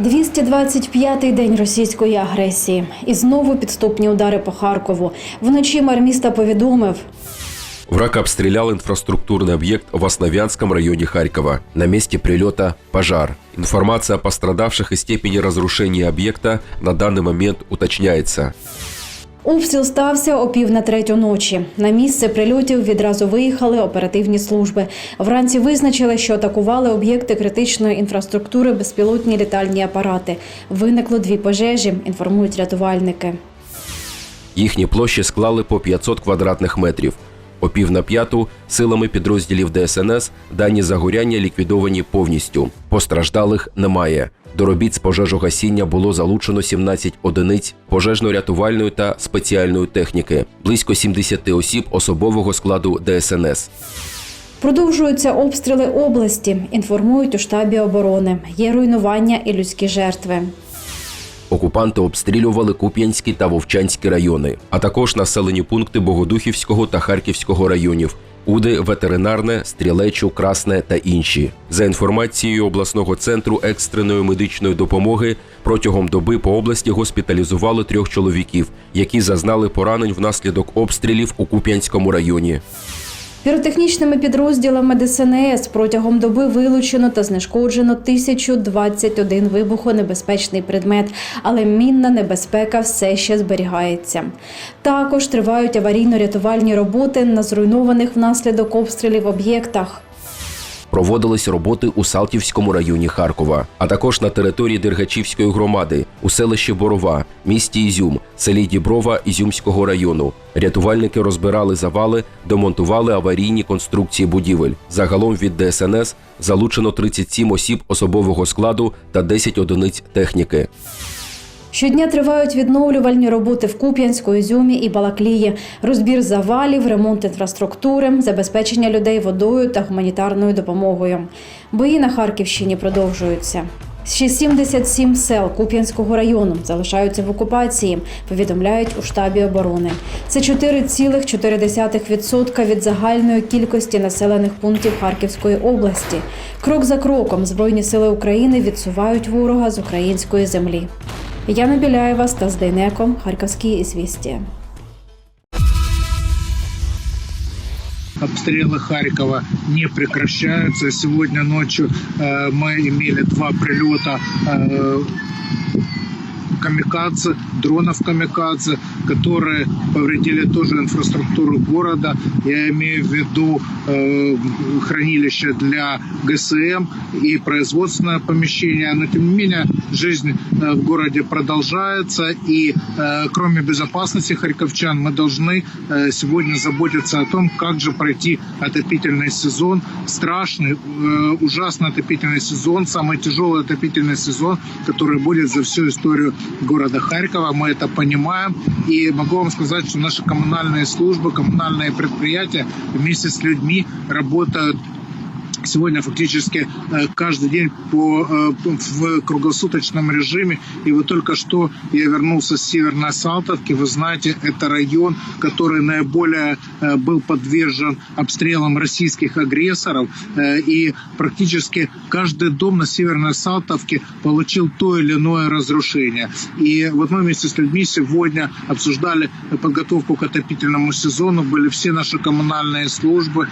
225-й день російської агресії. І знову підступні удари по Харкову. Вночі мер міста повідомив, Враг обстрелял инфраструктурный объект в Основянском районе Харькова. На месте прилета пожар. Информация о пострадавших и степени разрушения объекта на данный момент уточняется. обстріл стався о пів на третю ночі. На місце прильотів відразу виїхали оперативні служби. Вранці визначили, що атакували об'єкти критичної інфраструктури, безпілотні літальні апарати. Виникло дві пожежі, інформують рятувальники. Їхні площі склали по 500 квадратних метрів. О пів на п'яту силами підрозділів ДСНС дані загоряння ліквідовані повністю. Постраждалих немає. До робіт з пожежогасіння було залучено 17 одиниць пожежно-рятувальної та спеціальної техніки, близько 70 осіб особового складу ДСНС. Продовжуються обстріли області. Інформують у штабі оборони. Є руйнування і людські жертви. Окупанти обстрілювали Куп'янський та Вовчанський райони, а також населені пункти Богодухівського та Харківського районів. Уди, ветеринарне, стрілечу, красне та інші. За інформацією обласного центру екстреної медичної допомоги, протягом доби по області госпіталізували трьох чоловіків, які зазнали поранень внаслідок обстрілів у Куп'янському районі. Піротехнічними підрозділами ДСНС протягом доби вилучено та знешкоджено 1021 вибухонебезпечний предмет, але мінна небезпека все ще зберігається. Також тривають аварійно-рятувальні роботи на зруйнованих внаслідок обстрілів об'єктах. Проводились роботи у Салтівському районі Харкова, а також на території Дергачівської громади у селищі Борова, місті Ізюм, селі Діброва Ізюмського району. Рятувальники розбирали завали, демонтували аварійні конструкції будівель. Загалом від ДСНС залучено 37 осіб особового складу та 10 одиниць техніки. Щодня тривають відновлювальні роботи в Куп'янську, Ізюмі і Балаклії, розбір завалів, ремонт інфраструктури, забезпечення людей водою та гуманітарною допомогою. Бої на Харківщині продовжуються. Ще 77 сел Куп'янського району залишаються в окупації, повідомляють у штабі оборони. Це 4,4% від загальної кількості населених пунктів Харківської області. Крок за кроком Збройні сили України відсувають ворога з української землі. Яна Біляєва, Стас Дейнеко, Харківські ізвістія. Обстрелы Харькова не прекращаются. Сегодня ночью э, мы имели два прилета э, камикадзе, дронов камикадзе, которые повредили тоже инфраструктуру города. Я имею в виду э, хранилище для ГСМ и производственное помещение. Но тем не менее жизнь э, в городе продолжается. И э, кроме безопасности харьковчан мы должны э, сегодня заботиться о том, как же пройти отопительный сезон. Страшный, э, ужасно отопительный сезон, самый тяжелый отопительный сезон, который будет за всю историю города Харькова. Мы это понимаем. И могу вам сказать, что наши коммунальные службы, коммунальные предприятия вместе с людьми работают сегодня фактически э, каждый день по, э, в круглосуточном режиме. И вот только что я вернулся с Северной Салтовки. Вы знаете, это район, который наиболее э, был подвержен обстрелам российских агрессоров. И практически каждый дом на Северной Салтовке получил то или иное разрушение. И вот мы вместе с людьми сегодня обсуждали подготовку к отопительному сезону. Были все наши коммунальные службы.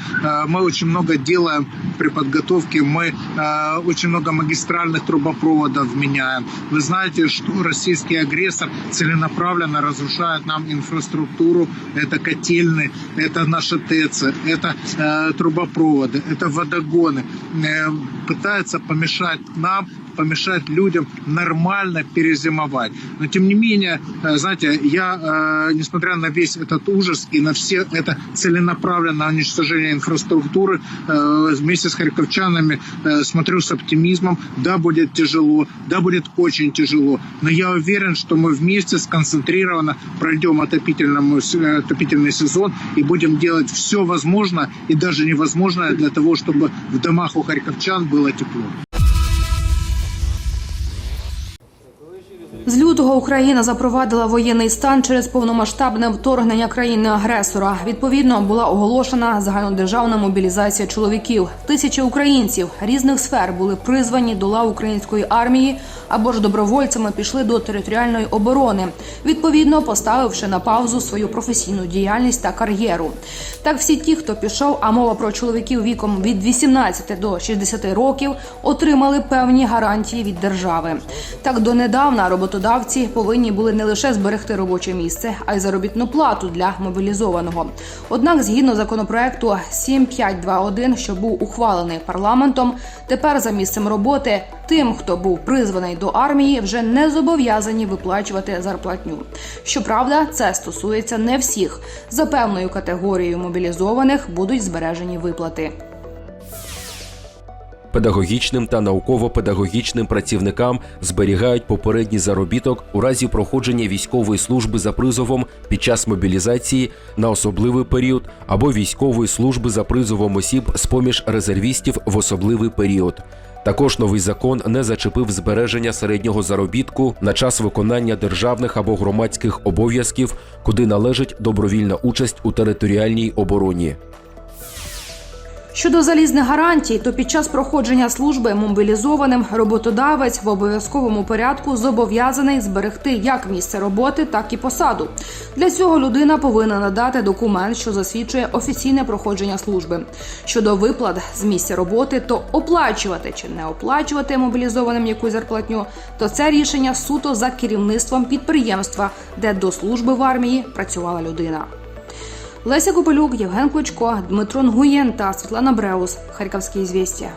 Мы очень много делаем при подготовке. Мы э, очень много магистральных трубопроводов меняем. Вы знаете, что российский агрессор целенаправленно разрушает нам инфраструктуру. Это котельные, это наши ТЭЦы, это э, трубопроводы, это водогоны. Э, пытается помешать нам помешать людям нормально перезимовать. Но тем не менее, э, знаете, я, э, несмотря на весь этот ужас и на все это целенаправленное уничтожение инфраструктуры, э, вместе с харьковчанами смотрю с оптимизмом. Да, будет тяжело, да, будет очень тяжело, но я уверен, что мы вместе сконцентрированно пройдем отопительный сезон и будем делать все возможное и даже невозможное для того, чтобы в домах у харьковчан было тепло. З лютого Україна запровадила воєнний стан через повномасштабне вторгнення країни-агресора. Відповідно, була оголошена загальнодержавна мобілізація чоловіків. Тисячі українців різних сфер були призвані до лав української армії або ж добровольцями пішли до територіальної оборони, відповідно поставивши на паузу свою професійну діяльність та кар'єру. Так, всі ті, хто пішов, а мова про чоловіків віком від 18 до 60 років, отримали певні гарантії від держави. Так донедавна роботодавці повинні були не лише зберегти робоче місце, а й заробітну плату для мобілізованого. Однак, згідно законопроекту 7521, що був ухвалений парламентом, тепер за місцем роботи тим, хто був призваний до армії, вже не зобов'язані виплачувати зарплатню. Щоправда, це стосується не всіх. За певною категорією мобілізованих будуть збережені виплати. Педагогічним та науково-педагогічним працівникам зберігають попередній заробіток у разі проходження військової служби за призовом під час мобілізації на особливий період або військової служби за призовом осіб з поміж резервістів в особливий період. Також новий закон не зачепив збереження середнього заробітку на час виконання державних або громадських обов'язків, куди належить добровільна участь у територіальній обороні. Щодо залізних гарантій, то під час проходження служби мобілізованим роботодавець в обов'язковому порядку зобов'язаний зберегти як місце роботи, так і посаду. Для цього людина повинна надати документ, що засвідчує офіційне проходження служби. Щодо виплат з місця роботи, то оплачувати чи не оплачувати мобілізованим якусь зарплатню, то це рішення суто за керівництвом підприємства, де до служби в армії працювала людина. Леся Копелюк, Євген Клочко, Дмитро Нгуєн та Світлана Бреус. Харківські звістя.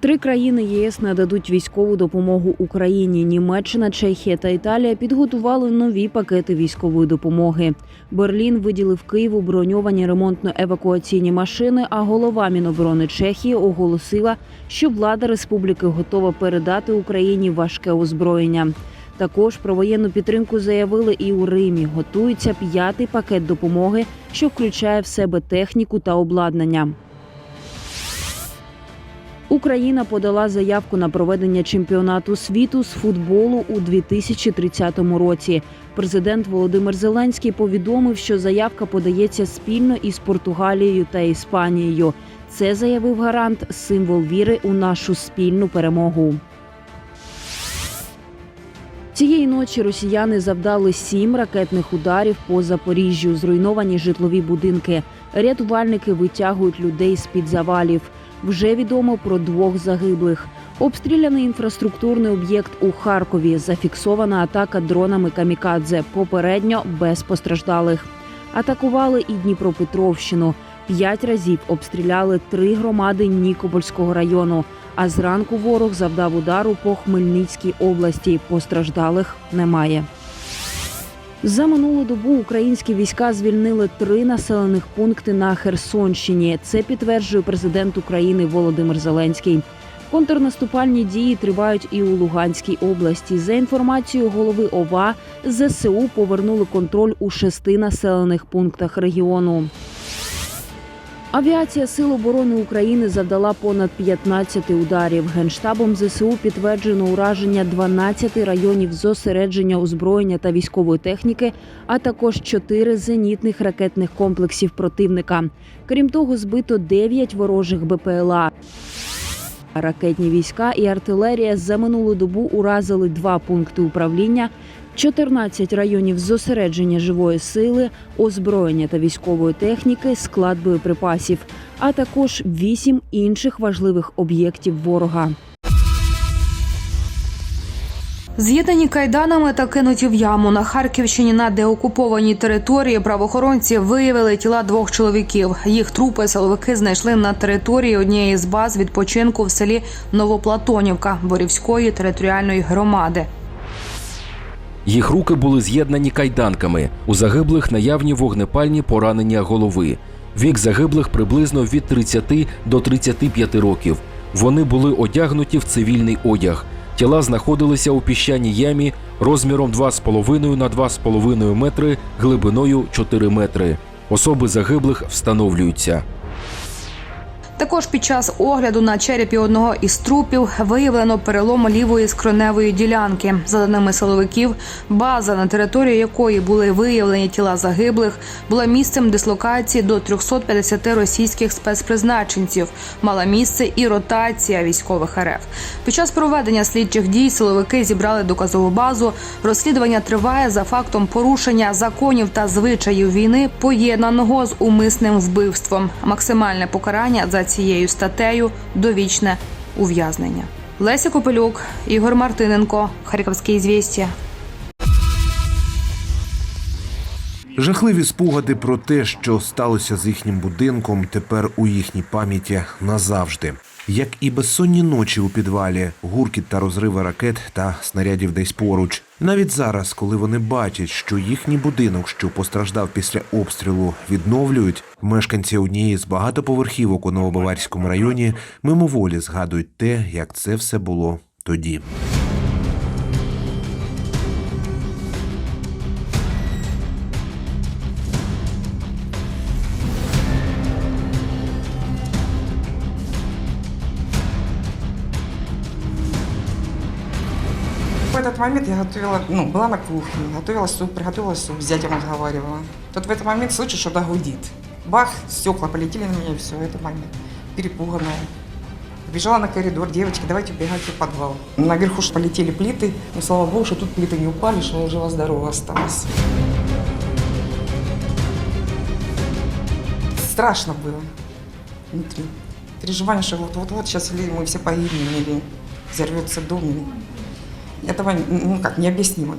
Три країни ЄС нададуть військову допомогу Україні. Німеччина, Чехія та Італія підготували нові пакети військової допомоги. Берлін виділив Києву броньовані ремонтно-евакуаційні машини. А голова Міноборони Чехії оголосила, що влада республіки готова передати Україні важке озброєння. Також про воєнну підтримку заявили і у Римі. Готується п'ятий пакет допомоги, що включає в себе техніку та обладнання. Україна подала заявку на проведення чемпіонату світу з футболу у 2030 році. Президент Володимир Зеленський повідомив, що заявка подається спільно із Португалією та Іспанією. Це заявив гарант символ віри у нашу спільну перемогу. Цієї ночі росіяни завдали сім ракетних ударів по Запоріжжю. Зруйновані житлові будинки. Рятувальники витягують людей з під завалів. Вже відомо про двох загиблих. Обстріляний інфраструктурний об'єкт у Харкові. Зафіксована атака дронами камікадзе. Попередньо без постраждалих. Атакували і Дніпропетровщину. П'ять разів обстріляли три громади Нікопольського району. А зранку ворог завдав удару по Хмельницькій області. Постраждалих немає. За минулу добу українські війська звільнили три населених пункти на Херсонщині. Це підтверджує президент України Володимир Зеленський. Контрнаступальні дії тривають і у Луганській області. За інформацією голови ОВА, ЗСУ повернули контроль у шести населених пунктах регіону. Авіація Сил оборони України завдала понад 15 ударів. Генштабом ЗСУ підтверджено ураження 12 районів зосередження озброєння та військової техніки, а також 4 зенітних ракетних комплексів противника. Крім того, збито 9 ворожих БПЛА. Ракетні війська і артилерія за минулу добу уразили два пункти управління, 14 районів зосередження живої сили, озброєння та військової техніки, склад боєприпасів, а також 8 інших важливих об'єктів ворога. З'єднані кайданами та кинуті в яму на Харківщині на деокупованій території правоохоронці виявили тіла двох чоловіків. Їх трупи силовики знайшли на території однієї з баз відпочинку в селі Новоплатонівка Борівської територіальної громади. Їх руки були з'єднані кайданками. У загиблих наявні вогнепальні поранення голови. Вік загиблих приблизно від 30 до 35 років. Вони були одягнуті в цивільний одяг. Тіла знаходилися у піщаній ямі розміром 2,5 на 2,5 метри, глибиною 4 метри. Особи загиблих встановлюються. Також під час огляду на черепі одного із трупів виявлено перелом лівої скроневої ділянки. За даними силовиків, база, на території якої були виявлені тіла загиблих, була місцем дислокації до 350 російських спецпризначенців. Мала місце і ротація військових РФ. Під час проведення слідчих дій силовики зібрали доказову базу. Розслідування триває за фактом порушення законів та звичаїв війни, поєднаного з умисним вбивством. Максимальне покарання за цією статтею довічне ув'язнення. Леся Копелюк, Ігор Мартиненко, Харківське звістя. Жахливі спогади про те, що сталося з їхнім будинком, тепер у їхній пам'яті назавжди. Як і безсонні ночі у підвалі, гуркіт та розриви ракет та снарядів десь поруч. Навіть зараз, коли вони бачать, що їхній будинок, що постраждав після обстрілу, відновлюють, мешканці однієї з багатоповерхівок у Новобаварському районі мимоволі згадують те, як це все було тоді. Момент я готовила, ну, была на кухне, готовила суп, приготовила суп, с зятем разговаривала. Тут в этот момент слышу, что-то гудит. Бах, стекла полетели на меня, и все, в этот момент. Перепуганная. Бежала на коридор, девочки, давайте убегайте в подвал. Наверху ж полетели плиты, но слава богу, что тут плиты не упали, что жива-здорова осталась. Страшно было внутри. Переживание, что вот-вот-вот сейчас или мы все погибнем, или взорвется дом. Этого ну, как, необъяснимо.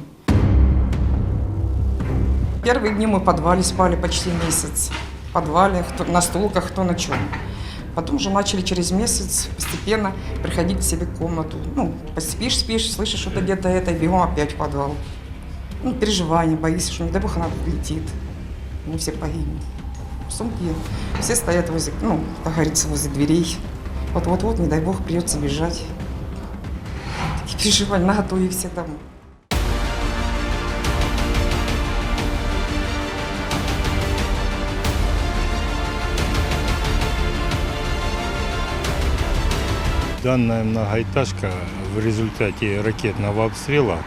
Первые дни мы в подвале спали почти месяц. В подвале, кто на стулках, кто на чем. Потом уже начали через месяц постепенно приходить к себе в комнату. Ну, спишь, спишь, слышишь что-то где-то это, и бегом опять в подвал. Ну, переживания, боишься, что не дай бог она летит. Мы все погибнем. Сумки все стоят возле, ну, как говорится, возле дверей. Вот-вот-вот, не дай бог, придется бежать переживально готовимся домой. Данная многоэтажка в результате ракетного обстрела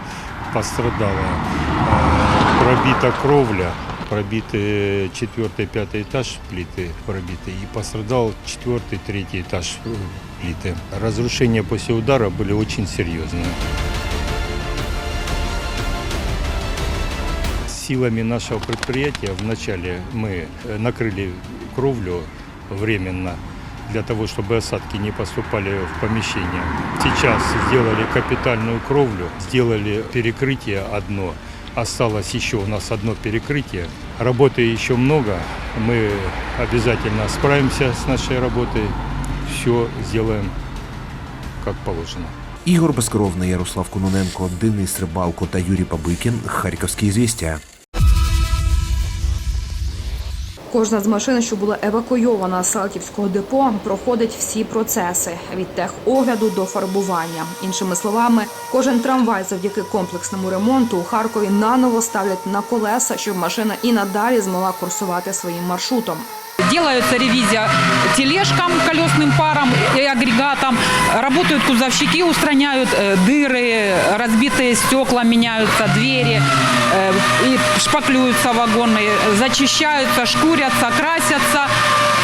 пострадала. Э, пробита кровля, пробиты 4-5 этаж плиты пробиты и пострадал 4-3 этаж плиты. Разрушения после удара были очень серьезные. Силами нашего предприятия вначале мы э, накрыли кровлю временно для того, чтобы осадки не поступали в помещение. Сейчас сделали капитальную кровлю, сделали перекрытие одно. Осталось еще у нас одно перекрытие. Работы еще много. Мы обязательно справимся с нашей работой. Все сделаем как положено. Ігор Безкровний, Ярослав Кононенко, Денис Рибалко та Юрій Пабикін. Харківські звістя. Кожна з машин, що була евакуйована з Салтівського депо, проходить всі процеси від техогляду до фарбування. Іншими словами, кожен трамвай завдяки комплексному ремонту у Харкові наново ставлять на колеса, щоб машина і надалі змогла курсувати своїм маршрутом Делается ревизия тележкам, колесным парам и агрегатам. Работают кузовщики, устраняют э, дыры, разбитые стекла, меняются двери, э, и шпаклюются вагоны, зачищаются, шкурятся, красятся.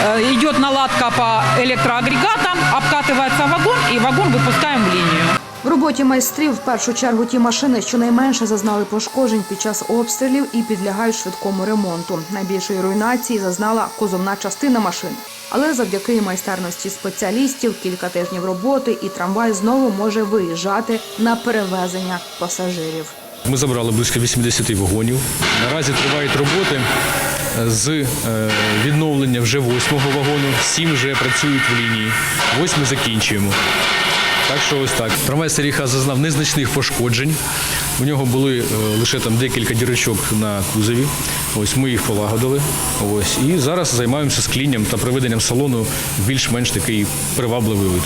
Э, Идет наладка по электроагрегатам, обкатывается вагон, и вагон выпускаем в линию. В роботі майстрів в першу чергу ті машини, що найменше зазнали пошкоджень під час обстрілів і підлягають швидкому ремонту. Найбільшої руйнації зазнала козовна частина машин. Але завдяки майстерності спеціалістів, кілька тижнів роботи, і трамвай знову може виїжджати на перевезення пасажирів. Ми забрали близько 80 вагонів. Наразі тривають роботи з е, відновлення вже восьмого вагону. Сім вже працюють в лінії. Восьми закінчуємо. Так що ось так. Трамвай Серіха зазнав незначних пошкоджень. У нього були е, лише там декілька дірочок на кузові. Ось ми їх полагодили. Ось і зараз займаємося склінням та приведенням салону в більш-менш такий привабливий вид.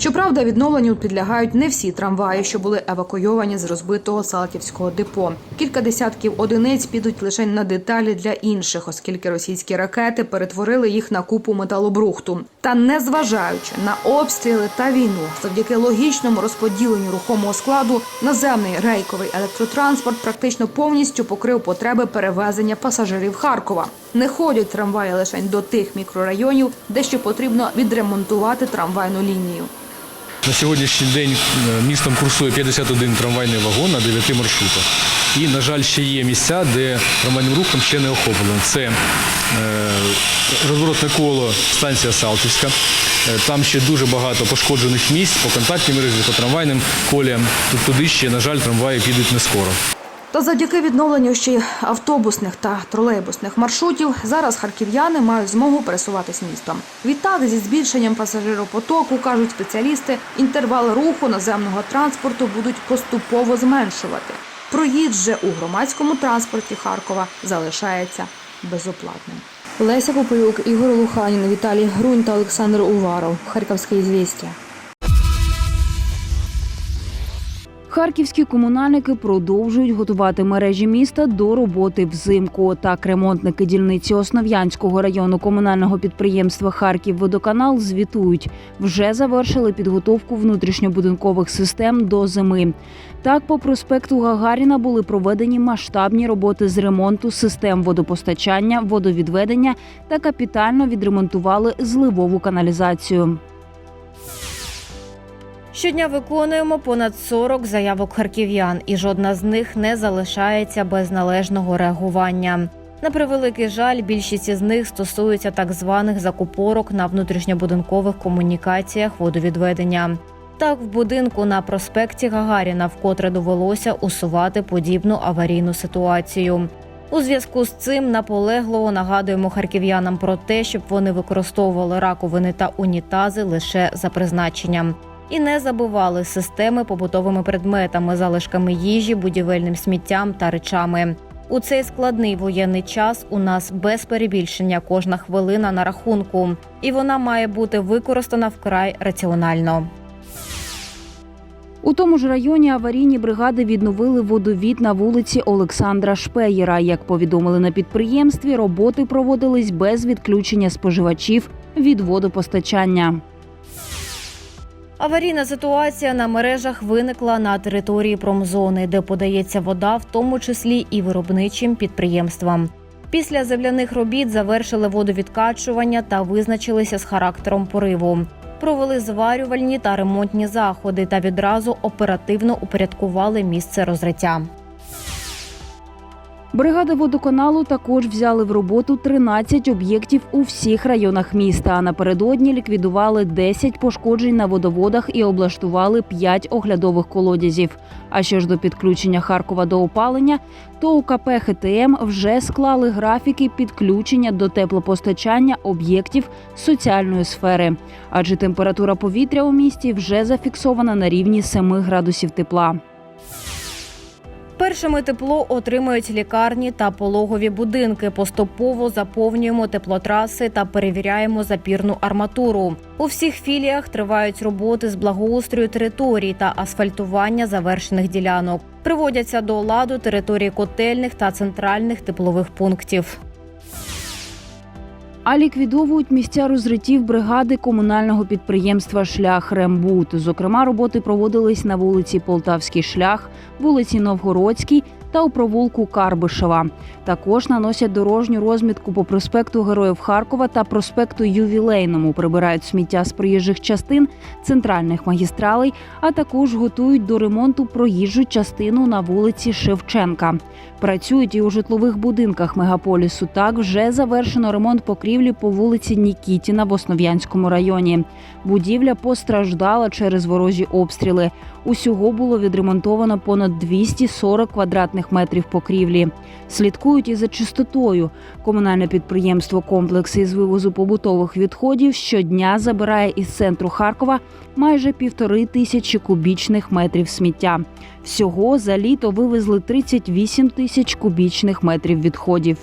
Щоправда, відновленню підлягають не всі трамваї, що були евакуйовані з розбитого Салтівського депо. Кілька десятків одиниць підуть лише на деталі для інших, оскільки російські ракети перетворили їх на купу металобрухту. Та незважаючи на обстріли та війну, завдяки логічному розподіленню рухомого складу, наземний рейковий електротранспорт практично повністю покрив потреби перевезення пасажирів Харкова. Не ходять трамваї лише до тих мікрорайонів, де ще потрібно відремонтувати трамвайну лінію. На сьогоднішній день е, містом курсує 51 трамвайний вагон на 9 маршрутах. І, на жаль, ще є місця, де трамвайним рухом ще не охоплено. Це е, розворотне коло станція Салтівська. Е, Там ще дуже багато пошкоджених місць по контактній мережі, по трамвайним коліям. Туди ще, на жаль, трамваї підуть не скоро. Та завдяки відновленню ще й автобусних та тролейбусних маршрутів зараз харків'яни мають змогу пересуватись містом. Відтак, зі збільшенням пасажиропотоку, кажуть спеціалісти, інтервали руху наземного транспорту будуть поступово зменшувати. Проїзд же у громадському транспорті Харкова залишається безоплатним. Леся Попелюк, Ігор Луханін, Віталій Грунь та Олександр Уваров. Харківське звістя. Харківські комунальники продовжують готувати мережі міста до роботи взимку. Так, ремонтники дільниці Основ'янського району комунального підприємства Харківводоканал звітують, вже завершили підготовку внутрішньобудинкових систем до зими. Так, по проспекту Гагаріна були проведені масштабні роботи з ремонту систем водопостачання, водовідведення та капітально відремонтували зливову каналізацію. Щодня виконуємо понад 40 заявок харків'ян, і жодна з них не залишається без належного реагування. На превеликий жаль, більшість із них стосуються так званих закупорок на внутрішньобудинкових комунікаціях водовідведення. Так, в будинку на проспекті Гагаріна вкотре довелося усувати подібну аварійну ситуацію. У зв'язку з цим наполегливо нагадуємо харків'янам про те, щоб вони використовували раковини та унітази лише за призначенням. І не забували системи побутовими предметами, залишками їжі, будівельним сміттям та речами. У цей складний воєнний час у нас без перебільшення кожна хвилина на рахунку, і вона має бути використана вкрай раціонально. У тому ж районі аварійні бригади відновили водовід на вулиці Олександра Шпеєра. Як повідомили на підприємстві, роботи проводились без відключення споживачів від водопостачання. Аварійна ситуація на мережах виникла на території промзони, де подається вода, в тому числі і виробничим підприємствам. Після земляних робіт завершили водовідкачування та визначилися з характером пориву. Провели зварювальні та ремонтні заходи та відразу оперативно упорядкували місце розриття. Бригади водоканалу також взяли в роботу 13 об'єктів у всіх районах міста. А напередодні ліквідували 10 пошкоджень на водоводах і облаштували 5 оглядових колодязів. А що ж до підключення Харкова до опалення, то у КП ХТМ вже склали графіки підключення до теплопостачання об'єктів соціальної сфери, адже температура повітря у місті вже зафіксована на рівні 7 градусів тепла. Першими тепло отримають лікарні та пологові будинки. Поступово заповнюємо теплотраси та перевіряємо запірну арматуру. У всіх філіях тривають роботи з благоустрою територій та асфальтування завершених ділянок. Приводяться до ладу території котельних та центральних теплових пунктів. А ліквідовують місця розритів бригади комунального підприємства Шлях Рембут. Зокрема, роботи проводились на вулиці Полтавський шлях, вулиці Новгородській та у провулку Карбишева. Також наносять дорожню розмітку по проспекту Героїв Харкова та проспекту Ювілейному. Прибирають сміття з проїжджих частин, центральних магістралей, а також готують до ремонту проїжджу частину на вулиці Шевченка. Працюють і у житлових будинках мегаполісу. Так вже завершено ремонт покрівлі по вулиці Нікітіна в Основ'янському районі. Будівля постраждала через ворожі обстріли. Усього було відремонтовано понад 240 квадратних метрів покрівлі. Слідкують і за чистотою. Комунальне підприємство комплекс із вивозу побутових відходів щодня забирає із центру Харкова майже півтори тисячі кубічних метрів сміття. Всього за літо вивезли 38 тисяч кубічних метрів відходів.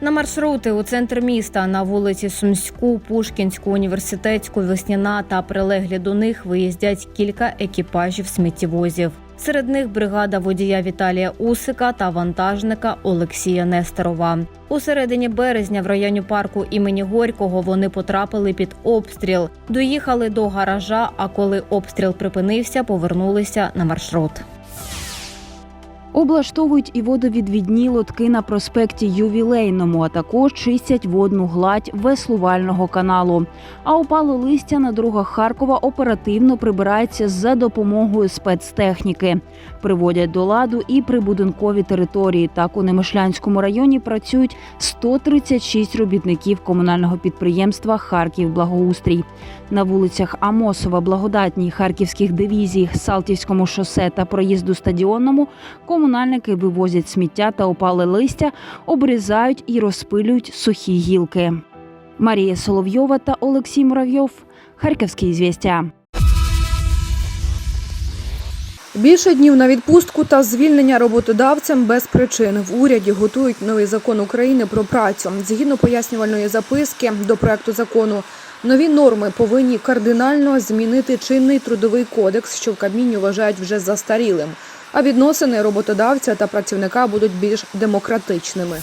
На маршрути у центр міста на вулиці Сумську, Пушкінську, Університетську, Весняна та прилеглі до них виїздять кілька екіпажів сміттєвозів. Серед них бригада водія Віталія Усика та вантажника Олексія Нестерова. У середині березня в районі парку імені Горького вони потрапили під обстріл. Доїхали до гаража. А коли обстріл припинився, повернулися на маршрут. Облаштовують і водовідвідні лотки на проспекті Ювілейному, а також чистять водну гладь веслувального каналу. А опало листя на дорогах Харкова оперативно прибирається за допомогою спецтехніки. Приводять до ладу і прибудинкові території. Так у Немишлянському районі працюють 136 робітників комунального підприємства Харків Благоустрій. На вулицях Амосова, Благодатній, Харківських дивізій, Салтівському шосе та проїзду стадіонному комунальники вивозять сміття та опале листя, обрізають і розпилюють сухі гілки. Марія Соловйова та Олексій Муравйов. Харківські звістя. Більше днів на відпустку та звільнення роботодавцям без причин в уряді готують новий закон України про працю. Згідно пояснювальної записки до проекту закону, нові норми повинні кардинально змінити чинний трудовий кодекс, що в Кабміні вважають вже застарілим. А відносини роботодавця та працівника будуть більш демократичними.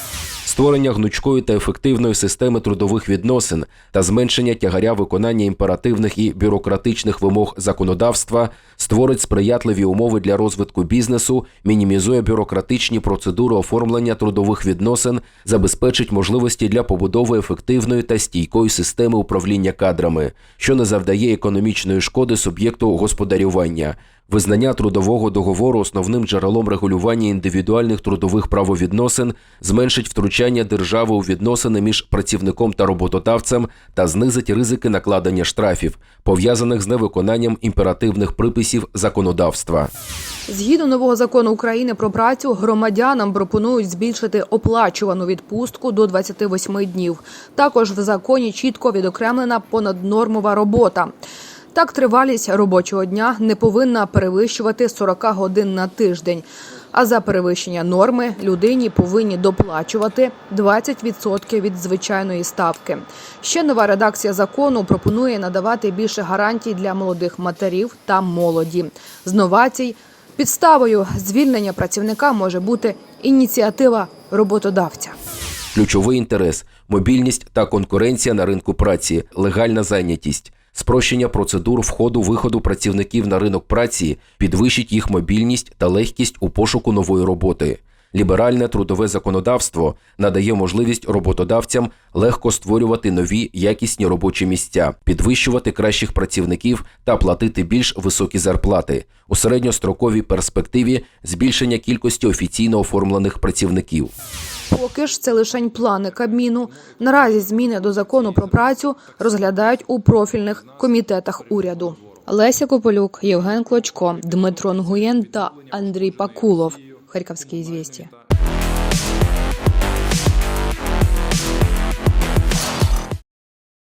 Створення гнучкої та ефективної системи трудових відносин та зменшення тягаря виконання імперативних і бюрократичних вимог законодавства створить сприятливі умови для розвитку бізнесу, мінімізує бюрократичні процедури оформлення трудових відносин, забезпечить можливості для побудови ефективної та стійкої системи управління кадрами, що не завдає економічної шкоди суб'єкту господарювання. Визнання трудового договору основним джерелом регулювання індивідуальних трудових правовідносин зменшить втручання держави у відносини між працівником та роботодавцем та знизить ризики накладення штрафів, пов'язаних з невиконанням імперативних приписів законодавства. Згідно нового закону України про працю, громадянам пропонують збільшити оплачувану відпустку до 28 днів. Також в законі чітко відокремлена понаднормова робота. Так, тривалість робочого дня не повинна перевищувати 40 годин на тиждень. А за перевищення норми людині повинні доплачувати 20% від звичайної ставки. Ще нова редакція закону пропонує надавати більше гарантій для молодих матерів та молоді. З новацій підставою звільнення працівника може бути ініціатива роботодавця. Ключовий інтерес мобільність та конкуренція на ринку праці, легальна зайнятість. Спрощення процедур входу-виходу працівників на ринок праці підвищить їх мобільність та легкість у пошуку нової роботи. Ліберальне трудове законодавство надає можливість роботодавцям легко створювати нові якісні робочі місця, підвищувати кращих працівників та платити більш високі зарплати у середньостроковій перспективі збільшення кількості офіційно оформлених працівників. Поки ж це лишень плани Кабміну. Наразі зміни до закону про працю розглядають у профільних комітетах уряду. Леся Кополюк, Євген Клочко, Дмитро Нгуєн та Андрій Пакулов. Харківські звісті.